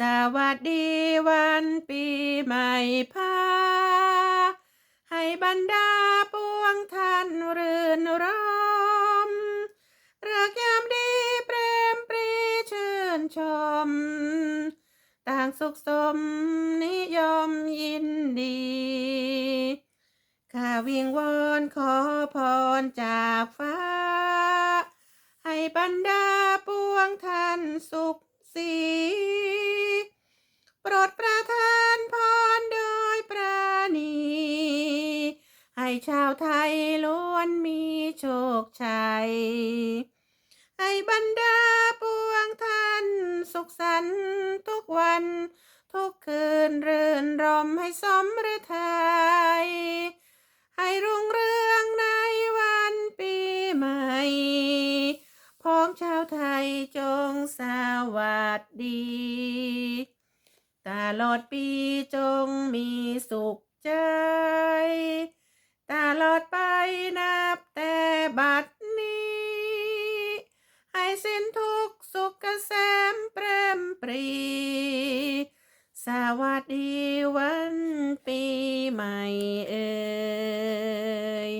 สวัสดีวันปีใหม่พาให้บรรดาปวงท่านรื่นรมเรือกยามดีเปรมปรีชื่นชม ต่างสุขสมนิยมยินดี ข้าวิงวอนขอพรจากฟ้า ให้บรรดาปวงท่านสุขสี โปรดประทานพรโดยปราณีให้ชาวไทยล้วนมีโชคชัย ให้บรรดาปวงท่านสุขสันต์ทุกวัน ทุกคืนเรื่นรมให้สมฤทัยให้รุ่งเรืองในวันปีใหม่พ้องชาวไทยจงสวัสดี ตลอดปีจงมีสุขใจ ตลอดไปนับแต่บัดนี้ ให้สิ้นทุกสุขเกษมเปรมปรี สวัสดีวันปีใหม่เอ่ย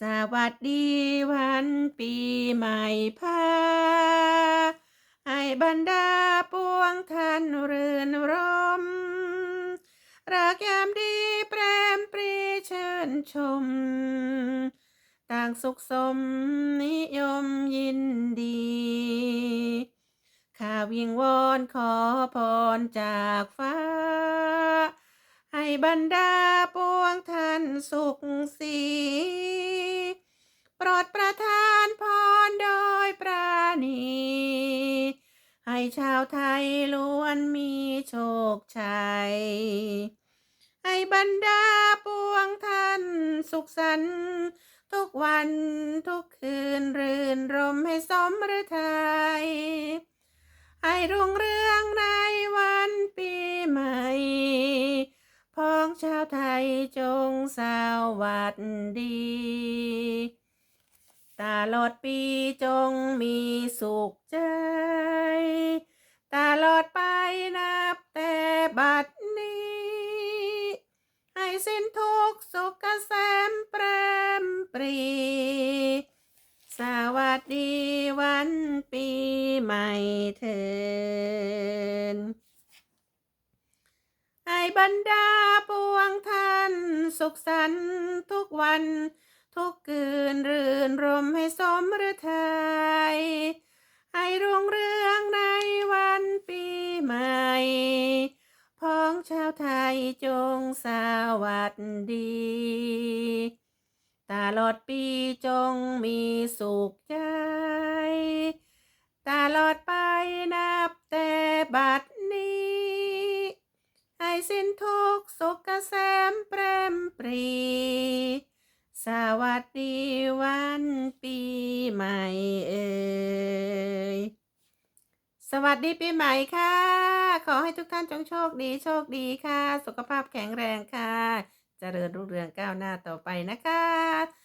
สวัสดีวันปีใหม่พา บรรดาปวงท่านรื่นรม รักยามดีเปรมปรีเชิญชม ต่างสุขสมนิยมยินดี ข้าวิงวอนขอพรจากฟ้า ให้บรรดาปวงท่านสุขสีโปรดประทานพรโดยปราณี ชาวไทยล้วนมีโชคชัย ให้บรรดาปวงท่านสุขสันต์ทุกวันทุกคืนรื่นรมให้สมฤทัยให้รุ่งเรืองในวันปีใหม่พ้องชาวไทยจงสวัสดี ตลอดปีจงมีสุขใจ ตลอดไปนับแต่บัดนี้ ให้สิ้นทุกข์สุขเกษมเปรมปรี สวัสดีวันปีใหม่เถินให้บรรดาปวงท่านสุขสันต์ทุกวัน ทุกคืนรื่นรมให้สมฤทัยให้รุ่งเรืองในวันปีใหม่พ้องชาวไทยจงสวัสดี ตลอดปีจงมีสุขใจ ตลอดไปนับแต่บัดนี้ ให้สิ้นทุกสุขเกษมเปรมปรี สวัสดีวันปีใหม่เอ่ยสวัสดีปีใหม่ค่ะ ขอให้ทุกท่านจงโชคดีโชคดีค่ะ สุขภาพแข็งแรงค่ะ เจริญรุ่งเรืองก้าวหน้าต่อไปนะคะสวัสดีค่ะ